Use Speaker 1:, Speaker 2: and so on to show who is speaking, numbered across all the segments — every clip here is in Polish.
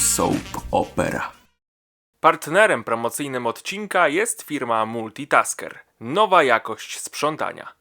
Speaker 1: soap opera.
Speaker 2: Partnerem promocyjnym odcinka jest firma Multitasker. Nowa jakość sprzątania.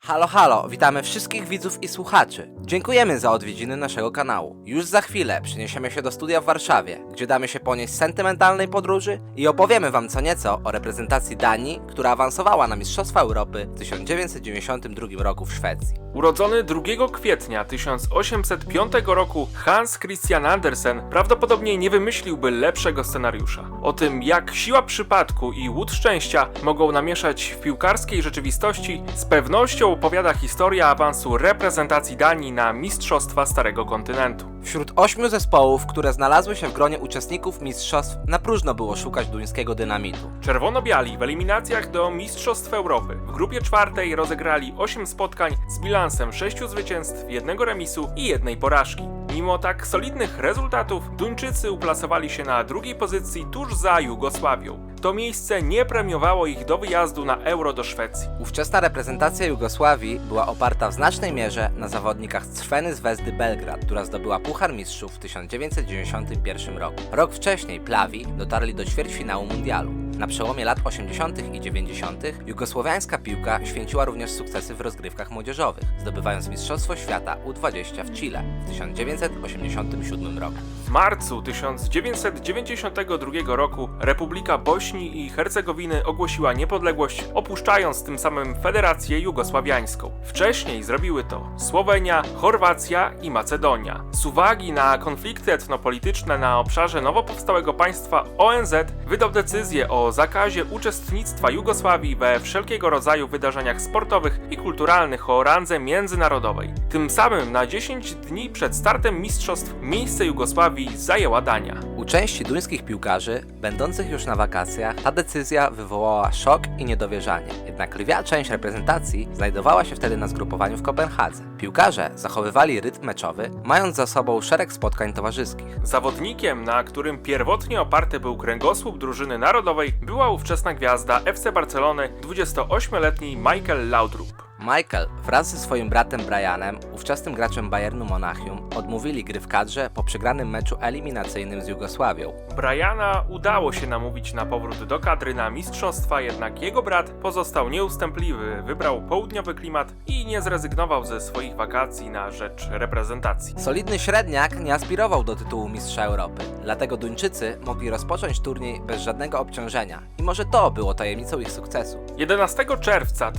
Speaker 3: Halo, halo, witamy wszystkich widzów i słuchaczy. Dziękujemy za odwiedziny naszego kanału. Już za chwilę przeniesiemy się do studia w Warszawie, gdzie damy się ponieść sentymentalnej podróży i opowiemy wam co nieco o reprezentacji Danii, która awansowała na Mistrzostwa Europy w 1992 roku w Szwecji.
Speaker 2: Urodzony 2 kwietnia 1805 roku Hans Christian Andersen prawdopodobnie nie wymyśliłby lepszego scenariusza. O tym, jak siła przypadku i łód szczęścia mogą namieszać w piłkarskiej rzeczywistości, z pewnością opowiada historia awansu reprezentacji Danii na Mistrzostwa Starego Kontynentu.
Speaker 3: Wśród ośmiu zespołów, które znalazły się w gronie uczestników mistrzostw, na próżno było szukać duńskiego dynamitu.
Speaker 2: Czerwono-biali w eliminacjach do Mistrzostw Europy w grupie czwartej rozegrali 8 spotkań z bilansem 6 zwycięstw, jednego remisu i jednej porażki. Mimo tak solidnych rezultatów, Duńczycy uplasowali się na drugiej pozycji tuż za Jugosławią. To miejsce nie premiowało ich do wyjazdu na Euro do Szwecji.
Speaker 3: Ówczesna reprezentacja Jugosławii była oparta w znacznej mierze na zawodnikach z Crveny Zvezdy Belgrad, która zdobyła Puchar Mistrzów w 1991 roku. Rok wcześniej Plawi dotarli do ćwierćfinału mundialu. Na przełomie lat 80. i 90. jugosłowiańska piłka święciła również sukcesy w rozgrywkach młodzieżowych, zdobywając Mistrzostwo Świata U20 w Chile w 1987 roku.
Speaker 2: W marcu 1992 roku Republika Bośni i Hercegowiny ogłosiła niepodległość, opuszczając tym samym Federację Jugosławiańską. Wcześniej zrobiły to Słowenia, Chorwacja i Macedonia. Z uwagi na konflikty etnopolityczne na obszarze nowo powstałego państwa ONZ wydał decyzję o zakazie uczestnictwa Jugosławii we wszelkiego rodzaju wydarzeniach sportowych i kulturalnych o randze międzynarodowej. Tym samym na 10 dni przed startem mistrzostw miejsce Jugosławii zajęła Dania.
Speaker 3: U części duńskich piłkarzy, będących już na wakacjach, ta decyzja wywołała szok i niedowierzanie. Jednak lwia część reprezentacji znajdowała się wtedy na zgrupowaniu w Kopenhadze. Piłkarze zachowywali rytm meczowy, mając za sobą szereg spotkań towarzyskich.
Speaker 2: Zawodnikiem, na którym pierwotnie oparty był kręgosłup drużyny narodowej, była ówczesna gwiazda FC Barcelony 28-letni Michael Laudrup.
Speaker 3: Michael wraz ze swoim bratem Brianem, ówczesnym graczem Bayernu Monachium, odmówili gry w kadrze po przegranym meczu eliminacyjnym z Jugosławią.
Speaker 2: Briana udało się namówić na powrót do kadry na mistrzostwa, jednak jego brat pozostał nieustępliwy, wybrał południowy klimat i nie zrezygnował ze swoich wakacji na rzecz reprezentacji.
Speaker 3: Solidny średniak nie aspirował do tytułu mistrza Europy, dlatego Duńczycy mogli rozpocząć turniej bez żadnego obciążenia i może to było tajemnicą ich sukcesu.
Speaker 2: 11 czerwca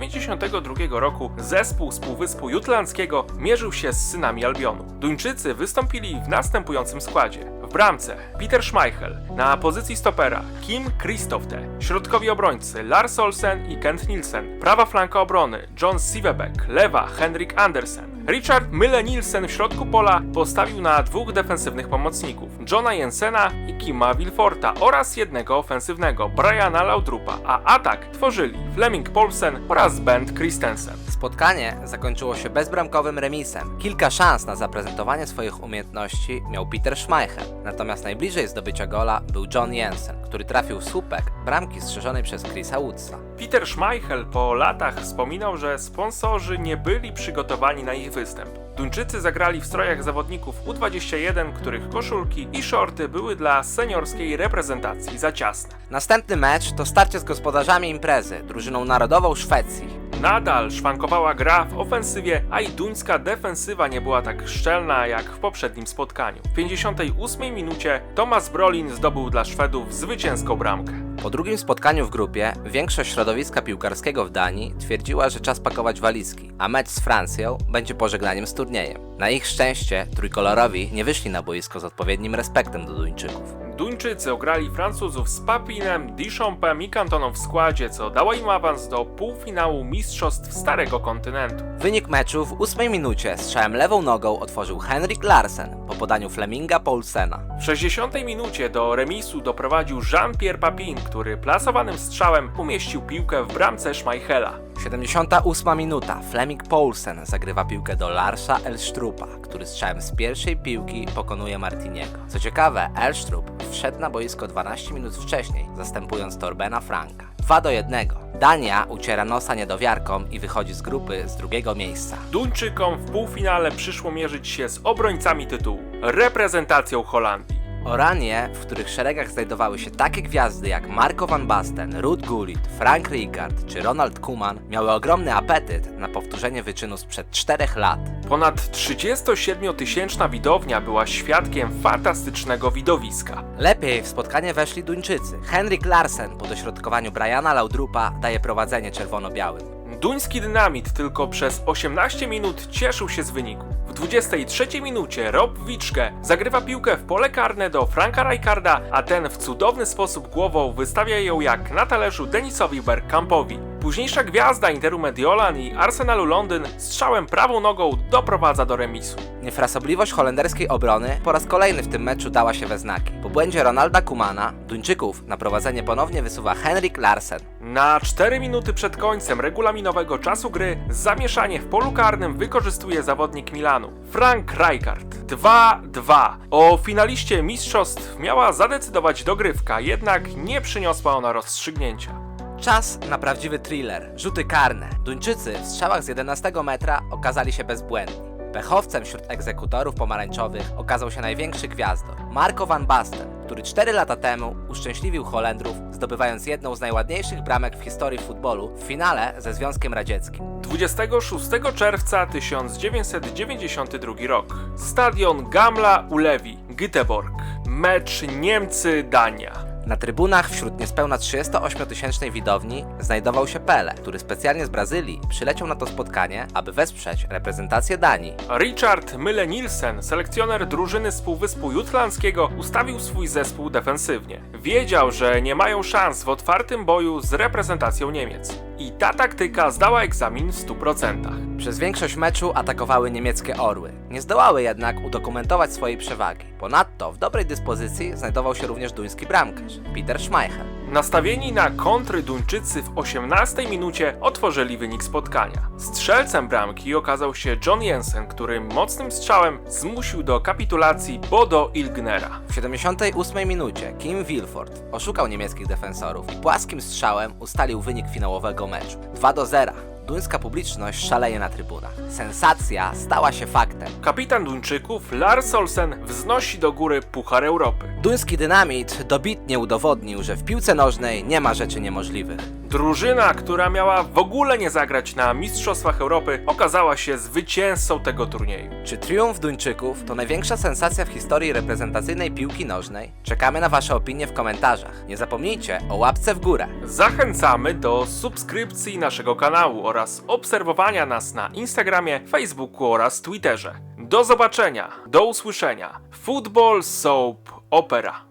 Speaker 2: 1992 roku zespół z Półwyspu Jutlandzkiego mierzył się z synami Albionu. Duńczycy wystąpili w następującym składzie. W bramce Peter Schmeichel, na pozycji stopera Kim Kristofte, środkowi obrońcy Lars Olsen i Kent Nielsen, prawa flanka obrony John Sivebeck, lewa Henrik Andersen. Richard Mille Nielsen w środku pola postawił na dwóch defensywnych pomocników Johna Jensena i Kima Wilforta oraz jednego ofensywnego Briana Laudrupa, a atak tworzyli Fleming Paulsen oraz Bent Christensen.
Speaker 3: Spotkanie zakończyło się bezbramkowym remisem. Kilka szans na zaprezentowanie swoich umiejętności miał Peter Schmeichel, natomiast najbliżej zdobycia gola był John Jensen, który trafił w słupek bramki strzeżonej przez Chrisa Woodsa.
Speaker 2: Peter Schmeichel po latach wspominał, że sponsorzy nie byli przygotowani na ich występ. Duńczycy zagrali w strojach zawodników U21, których koszulki i shorty były dla seniorskiej reprezentacji za ciasne.
Speaker 3: Następny mecz to starcie z gospodarzami imprezy, drużyną narodową Szwecji.
Speaker 2: Nadal szwankowała gra w ofensywie, a i duńska defensywa nie była tak szczelna jak w poprzednim spotkaniu. W 58 minucie Tomasz Brolin zdobył dla Szwedów zwycięską bramkę.
Speaker 3: Po drugim spotkaniu w grupie większość środowiska piłkarskiego w Danii twierdziła, że czas pakować walizki, a mecz z Francją będzie pożegnaniem z turniejem. Na ich szczęście trójkolorowi nie wyszli na boisko z odpowiednim respektem do Duńczyków.
Speaker 2: Duńczycy ograli Francuzów z Papinem, Dishompem i Cantoną w składzie, co dało im awans do półfinału Mistrzostw Starego Kontynentu.
Speaker 3: Wynik meczu w ósmej minucie strzałem lewą nogą otworzył Henrik Larsen po podaniu Fleminga Paulsena.
Speaker 2: W 60 minucie do remisu doprowadził Jean-Pierre Papin, który plasowanym strzałem umieścił piłkę w bramce Schmeichela.
Speaker 3: 78 minuta. Fleming Paulsen zagrywa piłkę do Larsa Elstrupa, który strzałem z pierwszej piłki pokonuje Martiniego. Co ciekawe, Elstrup wszedł na boisko 12 minut wcześniej, zastępując Torbena Franka. 2 do 1. Dania uciera nosa niedowiarkom i wychodzi z grupy z drugiego miejsca.
Speaker 2: Duńczykom w półfinale przyszło mierzyć się z obrońcami tytułu. reprezentacją Holandii.
Speaker 3: Oranie, w których szeregach znajdowały się takie gwiazdy jak Marco van Basten, Ruud Gullit, Frank Rijkaard czy Ronald Koeman, miały ogromny apetyt na powtórzenie wyczynu sprzed 4 lat.
Speaker 2: Ponad 37-tysięczna widownia była świadkiem fantastycznego widowiska.
Speaker 3: Lepiej w spotkanie weszli Duńczycy. Henrik Larsen po dośrodkowaniu Briana Laudrupa daje prowadzenie czerwono-białym.
Speaker 2: Duński dynamit tylko przez 18 minut cieszył się z wyniku. W 23 minucie Rob Wiczke zagrywa piłkę w pole karne do Franka Rijkaarda, a ten w cudowny sposób głową wystawia ją jak na talerzu Denisowi Bergkampowi. Późniejsza gwiazda Interu Mediolan i Arsenalu Londyn strzałem prawą nogą doprowadza do remisu.
Speaker 3: Niefrasobliwość holenderskiej obrony po raz kolejny w tym meczu dała się we znaki. Po błędzie Ronalda Kumana, Duńczyków na prowadzenie ponownie wysuwa Henrik Larsen.
Speaker 2: Na 4 minuty przed końcem regulaminowego czasu gry zamieszanie w polu karnym wykorzystuje zawodnik Milanu, Frank Rijkaard. 2-2. O finaliście mistrzostw miała zadecydować dogrywka, jednak nie przyniosła ona rozstrzygnięcia.
Speaker 3: Czas na prawdziwy thriller. Rzuty karne. Duńczycy w strzałach z 11 metra okazali się bezbłędni. Pechowcem wśród egzekutorów pomarańczowych okazał się największy gwiazdor, Marco van Basten, który 4 lata temu uszczęśliwił Holendrów, zdobywając jedną z najładniejszych bramek w historii futbolu w finale ze Związkiem Radzieckim.
Speaker 2: 26 czerwca 1992 rok. Stadion Gamla Ulewi, Göteborg. Mecz Niemcy-Dania.
Speaker 3: Na trybunach wśród niespełna 38-tysięcznej widowni znajdował się Pele, który specjalnie z Brazylii przyleciał na to spotkanie, aby wesprzeć reprezentację Danii.
Speaker 2: Richard Mille Nielsen, selekcjoner drużyny z Półwyspu Jutlandzkiego, ustawił swój zespół defensywnie. Wiedział, że nie mają szans w otwartym boju z reprezentacją Niemiec. I ta taktyka zdała egzamin w 100%.
Speaker 3: Przez większość meczu atakowały niemieckie orły. Nie zdołały jednak udokumentować swojej przewagi. Ponadto w dobrej dyspozycji znajdował się również duński bramkarz, Peter Schmeichel.
Speaker 2: Nastawieni na kontry Duńczycy w 18 minucie otworzyli wynik spotkania. Strzelcem bramki okazał się John Jensen, który mocnym strzałem zmusił do kapitulacji Bodo Ilgnera.
Speaker 3: W 78 minucie Kim Wilford oszukał niemieckich defensorów i płaskim strzałem ustalił wynik finałowego meczu. 2 do 0. Duńska publiczność szaleje na trybunach. Sensacja stała się faktem.
Speaker 2: Kapitan Duńczyków Lars Olsen wznosi do góry Puchar Europy.
Speaker 3: Duński dynamit dobitnie udowodnił, że w piłce nożnej nie ma rzeczy niemożliwych.
Speaker 2: Drużyna, która miała w ogóle nie zagrać na Mistrzostwach Europy, okazała się zwycięzcą tego turnieju.
Speaker 3: Czy triumf Duńczyków to największa sensacja w historii reprezentacyjnej piłki nożnej? Czekamy na Wasze opinie w komentarzach. Nie zapomnijcie o łapce w górę.
Speaker 2: Zachęcamy do subskrypcji naszego kanału oraz obserwowania nas na Instagramie, Facebooku oraz Twitterze. Do zobaczenia, do usłyszenia. Football Soap Opera.